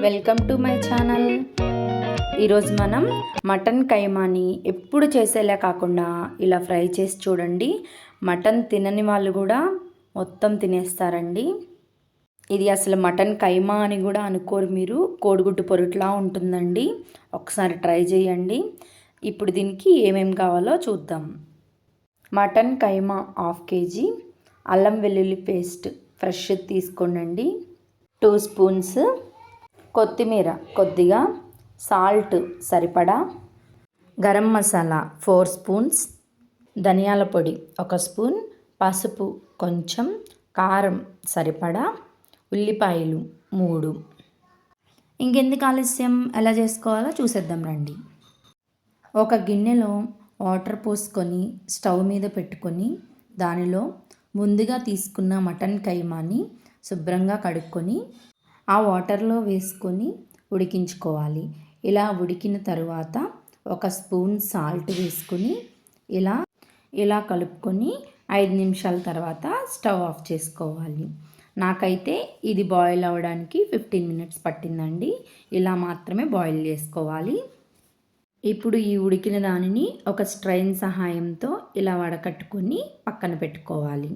Welcome to my channel. ఈరోజు మనం mutton కైమాని ఎప్పుడు చేసేలా కాకుండా ఇలా ఫ్రై చేసి చూడండి. మటన్ తినని వాళ్ళు కూడా మొత్తం తినేస్తారండి. ఇది అసలు మటన్ కైమా అని కూడా అనుకోరు మీరు. కోడిగుడ్డు పొరుట్లా ఉంటుందండి. ఒకసారి ట్రై చేయండి. ఇప్పుడు దీనికి ఏమేమి కావాలో చూద్దాం. మటన్ కైమా హాఫ్ కేజీ అల్లం వెల్లుల్లి పేస్ట్ ఫ్రెష్ తీసుకోనండి. టూ స్పూన్స్ కొత్తిమీర కొద్దిగా సాల్ట్ సరిపడా గరం మసాలా ఫోర్ స్పూన్స్ ధనియాల పొడి ఒక స్పూన్ పసుపు కొంచెం కారం సరిపడా ఉల్లిపాయలు మూడు. ఇంకెందుకు ఆలస్యం? ఎలా చేసుకోవాలో చూసేద్దాం రండి. ఒక గిన్నెలో వాటర్ పోసుకొని స్టవ్ మీద పెట్టుకొని దానిలో ముందుగా తీసుకున్న మటన్ కైమాని శుభ్రంగా కడుక్కొని ఆ వాటర్లో వేసుకొని ఉడికించుకోవాలి. ఇలా ఉడికిన తరువాత ఒక స్పూన్ సాల్ట్ వేసుకొని ఇలా ఇలా కలుపుకొని ఐదు నిమిషాల తర్వాత స్టవ్ ఆఫ్ చేసుకోవాలి. నాకైతే ఇది బాయిల్ అవ్వడానికి ఫిఫ్టీన్ మినిట్స్ పట్టిందండి. ఇలా మాత్రమే బాయిల్ చేసుకోవాలి. ఇప్పుడు ఈ ఉడికిన దానిని ఒక స్ట్రైన్ సహాయంతో ఇలా వడకట్టుకొని పక్కన పెట్టుకోవాలి.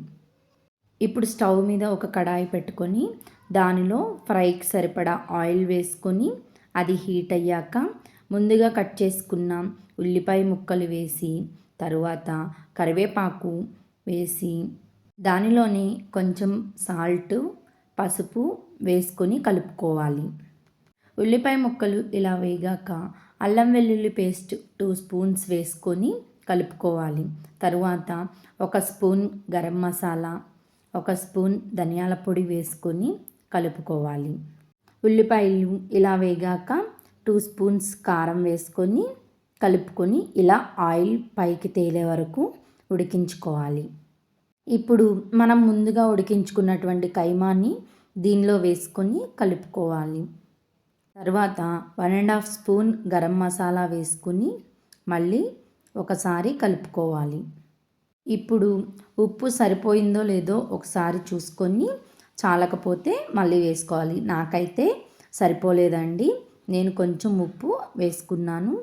ఇప్పుడు స్టవ్ మీద ఒక కడాయి పెట్టుకొని దానిలో ఫ్రైకి సరిపడా ఆయిల్ వేసుకొని అది హీట్ అయ్యాక ముందుగా కట్ చేసుకున్న ఉల్లిపాయ ముక్కలు వేసి తరువాత కరివేపాకు వేసి దానిలోనే కొంచెం సాల్ట్ పసుపు వేసుకొని కలుపుకోవాలి. ఉల్లిపాయ ముక్కలు ఇలా వేగాక అల్లం వెల్లుల్లి పేస్ట్ టూ స్పూన్స్ వేసుకొని కలుపుకోవాలి. తరువాత ఒక స్పూన్ గరం మసాలా ఒక స్పూన్ ధనియాల పొడి వేసుకొని కలుపుకోవాలి. ఉల్లిపాయలు ఇలా వేగాక టూ స్పూన్స్ కారం వేసుకొని కలుపుకొని ఇలా ఆయిల్ పైకి తేలే వరకు ఉడికించుకోవాలి. ఇప్పుడు మనం ముందుగా ఉడికించుకున్నటువంటి కైమాన్ని దీనిలో వేసుకొని కలుపుకోవాలి. తర్వాత one and half spoon garam masala వేసుకొని మళ్ళీ ఒకసారి కలుపుకోవాలి. ఇప్పుడు ఉప్పు సరిపోయిందో లేదో ఒకసారి చూసుకొని చాలకపోతే మళ్ళీ వేసుకోవాలి. నాకైతే సరిపోలేదండి. నేను కొంచెం ఉప్పు వేసుకున్నాను.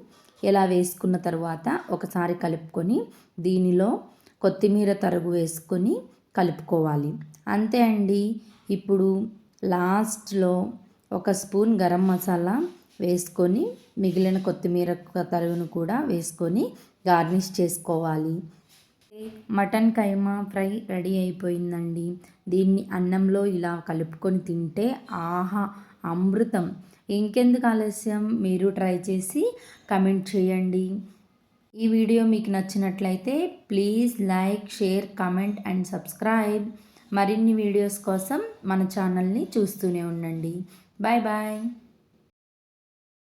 ఇలా వేసుకున్న తర్వాత ఒకసారి కలుపుకొని దీనిలో కొత్తిమీర తరుగు వేసుకొని కలుపుకోవాలి. అంతే అండి. ఇప్పుడు లాస్ట్లో ఒక స్పూన్ గరం మసాలా వేసుకొని మిగిలిన కొత్తిమీర తరుగును కూడా వేసుకొని గార్నిష్ చేసుకోవాలి. మటన్ కైమా ఫ్రై రెడీ అయిపోయిందండి. దీన్ని అన్నంలో ఇలా కలుపుకొని తింటే ఆహా అమృతం. ఇంకెందుకు ఆలస్యం? మీరు ట్రై చేసి కమెంట్ చేయండి. ఈ వీడియో మీకు నచ్చినట్లయితే please like share comment and subscribe. మరిన్ని వీడియోస్ కోసం మన ఛానల్ని చూస్తూనే ఉండండి. Bye bye.